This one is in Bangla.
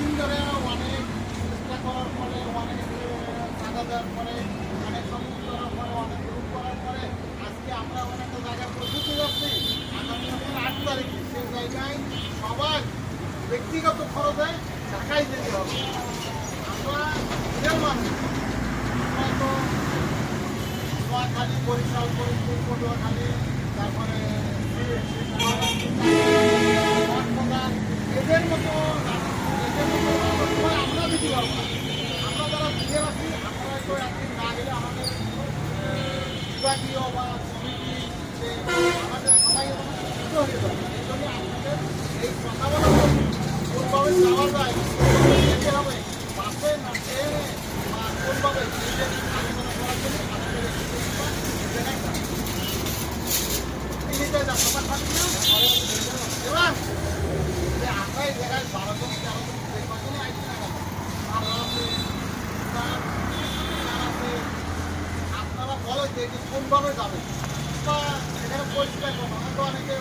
ভিতরে অনেক চেষ্টা করার পরে অনেক টাকা দেওয়ার পরে অনেক সময় করার পরে অনেক গ্রুপ করার পরে আজকে আমরা একটা জায়গায় পৌঁছতে যাচ্ছি। আগামী মাসের আট তারিখে সেই জায়গায় সবাই ব্যক্তিগত খরচে ঢাকায় যেতে হবে। আমরা নিজের মানুষ। আমরা তো নোয়াখালী, বরিশাল, ফরিদপুর, পটুয়াখালী বিভাগীয় বা যে আমাদের সবাই সুস্থ হয়ে যাবে এই জন্য আপনাদের এই কথা বলা কোনভাবে যাওয়া যায় যেতে হবে বাসে না ট্রেনে বা কোনভাবে নিজের আলোচনা করার জন্য আপনাদের এই সুযোগটা দেখাই যাবে। এই যে আপনার থাকবে না এবার যে আমরা এই জায়গায় বারো জন তেরো জন যে কজনই আইছি না কেন বাবা আছে তার তার আছে আপনারা বলেন যে কোন কোনভাবে যাবে? বা এখানে পরিষ্কার করব অনেকে